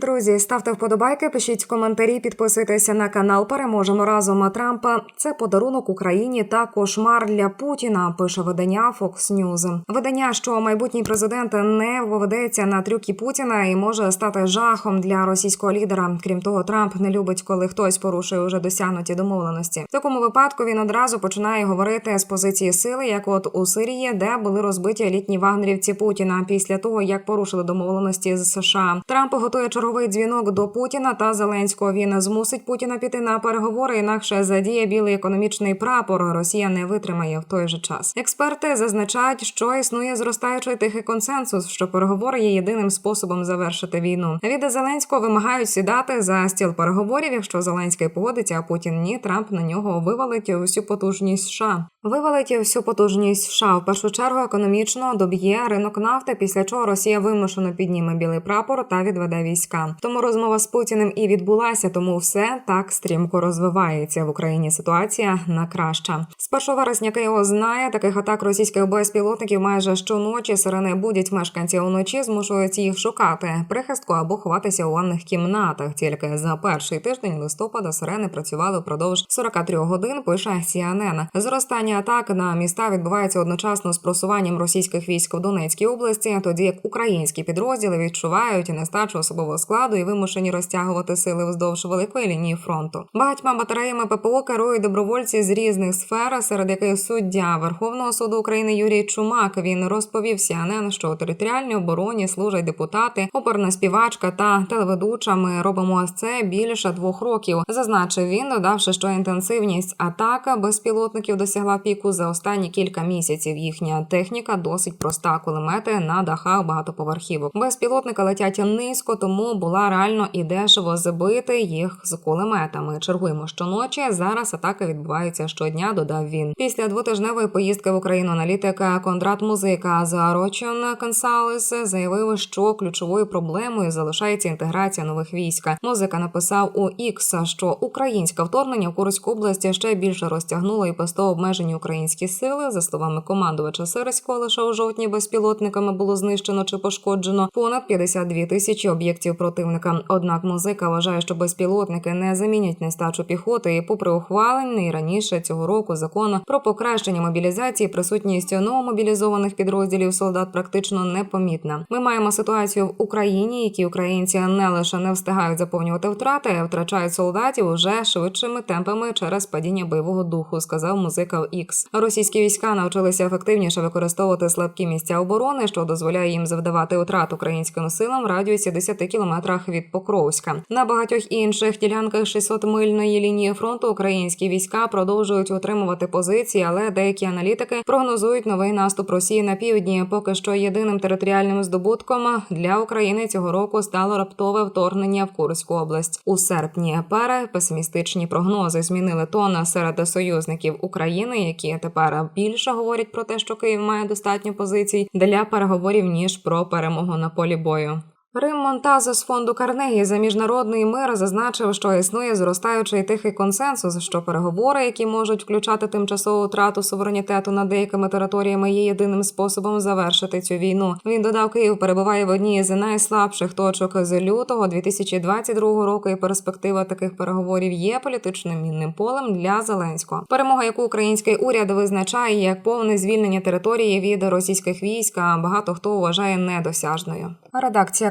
Друзі, ставте вподобайки, пишіть коментарі, підписуйтеся на канал. Переможемо разом Трампа. Це подарунок Україні та кошмар для Путіна. Пише видання Fox News. Видання, що майбутній президент не виведеться на трюки Путіна і може стати жахом для російського лідера. Крім того, Трамп не любить, коли хтось порушує уже досягнуті домовленості. В такому випадку він одразу починає говорити з позиції сили, як от у Сирії, де були розбиті елітні вагнерівці Путіна після того, як порушили домовленості з США. Трамп готує черговий дзвінок до Путіна та Зеленського. Він змусить Путіна піти на переговори, інакше задіє білий економічний прапор. Росія не витримає в той же час. Експерти зазначають, що існує зростаючий тихий консенсус, що переговори є єдиним способом завершити війну. Від Зеленського вимагають сідати за стіл переговорів. Якщо Зеленський погодиться, а Путін ні, Трамп на нього вивалить всю потужність США. Вивалить всю потужність США в першу чергу економічно доб'є ринок нафти, після чого Росія вимушено підніме білий прапор та відведе війська. Тому розмова з Путіним і відбулася, тому все так стрімко розвивається в Україні. Ситуація на краща. З 1 вересня Києво знає таких атак російських безпілотників майже щоночі. Сирени будять мешканців уночі, змушують їх шукати прихистку або ховатися у ванних кімнатах. Тільки за перший тиждень листопада сирени працювали впродовж 43 годин. Пише CNN. Зростання атак на міста відбувається одночасно з просуванням російських військ у Донецькій області, тоді як українські підрозділи відчувають нестачу особового складу і вимушені розтягувати сили вздовж великої лінії фронту. Багатьма батареями ППО керують добровольці з різних сфер, серед яких суддя Верховного суду України Юрій Чумак. Він розповів CNN, що у територіальній обороні служать депутати, оперна співачка та телеведуча. Ми робимо це більше двох років. Зазначив він, додавши, що інтенсивність атака безпілотників досягла піку за останні кілька місяців. Їхня техніка досить проста. Кулемети на дахах багатоповерхівок. Безпілотники летять низько, тому була реально і дешево збити їх з кулеметами. Чергуємо щоночі. Зараз атаки відбуваються щодня. Додав він. Після двотижневої поїздки в Україну аналітика Кондрат Музика з Рочон Консалес заявив, що ключовою проблемою залишається інтеграція нових військ. Музика написав у X, що українське вторгнення в Курську області ще більше розтягнуло і посто обмежені українські сили. За словами командувача Сирського, лише у жовтні безпілотниками було знищено чи пошкоджено понад 52 тисячі об'єктів противника. Однак музика вважає, що безпілотники не замінять нестачу піхоти. І попри ухвалений раніше цього року закону про покращення мобілізації, присутність новомобілізованих підрозділів солдат практично непомітна. Ми маємо ситуацію в Україні, які українці не лише не встигають заповнювати втрати, а втрачають солдатів уже швидшими темпами через падіння бойового духу, сказав музика X. Російські війська навчилися ефективніше використовувати слабкі місця оборони, що дозволяє їм завдавати утрат українським силам в радіусі 10 кілометрах від Покровська. На багатьох інших ділянках 600-мильної лінії фронту українські війська продовжують утримувати позиції, але деякі аналітики прогнозують новий наступ Росії на півдні. Поки що єдиним територіальним здобутком для України цього року стало раптове вторгнення в Курську область у серпні. Пера песимістичні прогнози змінили тон серед союзників України, які тепер більше говорять про те, що Київ має достатньо позицій для переговорів ніж про перемогу на полі бою. Рим Монтазо з фонду Карнегі за міжнародний мир зазначив, що існує зростаючий тихий консенсус, що переговори, які можуть включати тимчасову втрату суверенітету над деякими територіями, є єдиним способом завершити цю війну. Він додав, Київ перебуває в одній з найслабших точок з лютого 2022 року. І перспектива таких переговорів є політичним мінним полем для Зеленського. Перемога, яку український уряд визначає як повне звільнення території від російських військ, а багато хто вважає недосяжною. Редакція